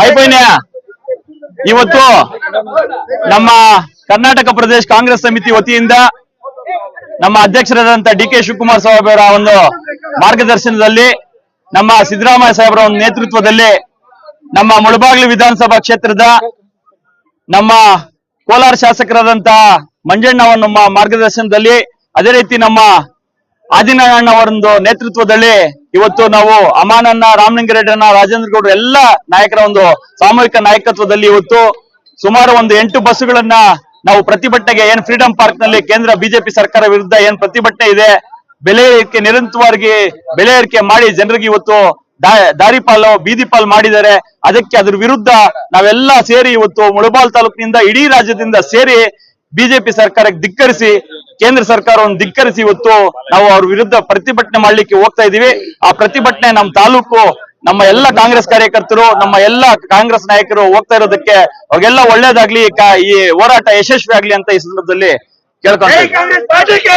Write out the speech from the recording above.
అయిపోయినాయా ಇವತ್ತು ನಮ್ಮ ಕರ್ನಾಟಕ ಪ್ರದೇಶ ಕಾಂಗ್ರೆಸ್ ಸಮಿತಿ ವತಿಯಿಂದ ನಮ್ಮ ಅಧ್ಯಕ್ಷರಾದಂತ ಡಿ ಕೆ ಶಿವಕುಮಾರ್ ಸಾಹೇಬ್ ಅವರ ಒಂದು ಮಾರ್ಗದರ್ಶನದಲ್ಲಿ ನಮ್ಮ ಸಿದ್ದರಾಮಯ್ಯ ಸಾಹೇಬರ ಒಂದು ನೇತೃತ್ವದಲ್ಲಿ ನಮ್ಮ ಮುಳಬಾಗಿಲು ವಿಧಾನಸಭಾ ಕ್ಷೇತ್ರದ ನಮ್ಮ ಕೋಲಾರ ಶಾಸಕರಾದಂತ ಮಂಜಣ್ಣ ಅವರ ನಮ್ಮ ಮಾರ್ಗದರ್ಶನದಲ್ಲಿ ಅದೇ ರೀತಿ ನಮ್ಮ ಆದಿನಾರಾಯಣ ಅವರೊಂದು ನೇತೃತ್ವದಲ್ಲಿ ಇವತ್ತು ನಾವು ಅಮಾನನ್ನ ರಾಮಲಿಂಗಾರೆಡ್ಡನ್ನ ರಾಜೇಂದ್ರ ಗೌಡ್ರು ಎಲ್ಲ ನಾಯಕರ ಒಂದು ಸಾಮೂಹಿಕ ನಾಯಕತ್ವದಲ್ಲಿ ಇವತ್ತು ಸುಮಾರು ಒಂದು ಎಂಟು ಬಸ್ಸುಗಳನ್ನ ನಾವು ಪ್ರತಿಭಟನೆಗೆ ಏನ್ ಫ್ರೀಡಂ ಪಾರ್ಕ್ನಲ್ಲಿ ಕೇಂದ್ರ ಬಿಜೆಪಿ ಸರ್ಕಾರ ವಿರುದ್ಧ ಏನ್ ಪ್ರತಿಭಟನೆ ಇದೆ, ಬೆಲೆ ಏರಿಕೆ ನಿರಂತರವಾಗಿ ಬೆಲೆ ಏರಿಕೆ ಮಾಡಿ ಜನರಿಗೆ ಇವತ್ತು ದಾರಿಪಾಲು ಬೀದಿ ಮಾಡಿದರೆ ಅದಕ್ಕೆ ಅದ್ರ ವಿರುದ್ಧ ನಾವೆಲ್ಲ ಸೇರಿ ಇವತ್ತು ಮುಳಬಾಲ್ ತಾಲೂಕಿನಿಂದ ಇಡೀ ರಾಜ್ಯದಿಂದ ಸೇರಿ ಬಿಜೆಪಿ ಸರ್ಕಾರಕ್ಕೆ ಧಿಕ್ಕರಿಸಿ ಕೇಂದ್ರ ಸರ್ಕಾರವನ್ನು ಧಿಕ್ಕರಿಸಿ ಇವತ್ತು ನಾವು ಅವ್ರ ವಿರುದ್ಧ ಪ್ರತಿಭಟನೆ ಮಾಡ್ಲಿಕ್ಕೆ ಹೋಗ್ತಾ ಇದೀವಿ. ಆ ಪ್ರತಿಭಟನೆ ನಮ್ಮ ತಾಲೂಕು, ನಮ್ಮ ಎಲ್ಲ ಕಾಂಗ್ರೆಸ್ ಕಾರ್ಯಕರ್ತರು, ನಮ್ಮ ಎಲ್ಲ ಕಾಂಗ್ರೆಸ್ ನಾಯಕರು ಹೋಗ್ತಾ ಇರೋದಕ್ಕೆ ಅವ್ರಿಗೆಲ್ಲ ಒಳ್ಳೇದಾಗ್ಲಿ ಈ ಹೋರಾಟ ಯಶಸ್ವಿ ಆಗ್ಲಿ ಅಂತ ಈ ಸಂದರ್ಭದಲ್ಲಿ ಪಾರ್ಟಿಗೆ!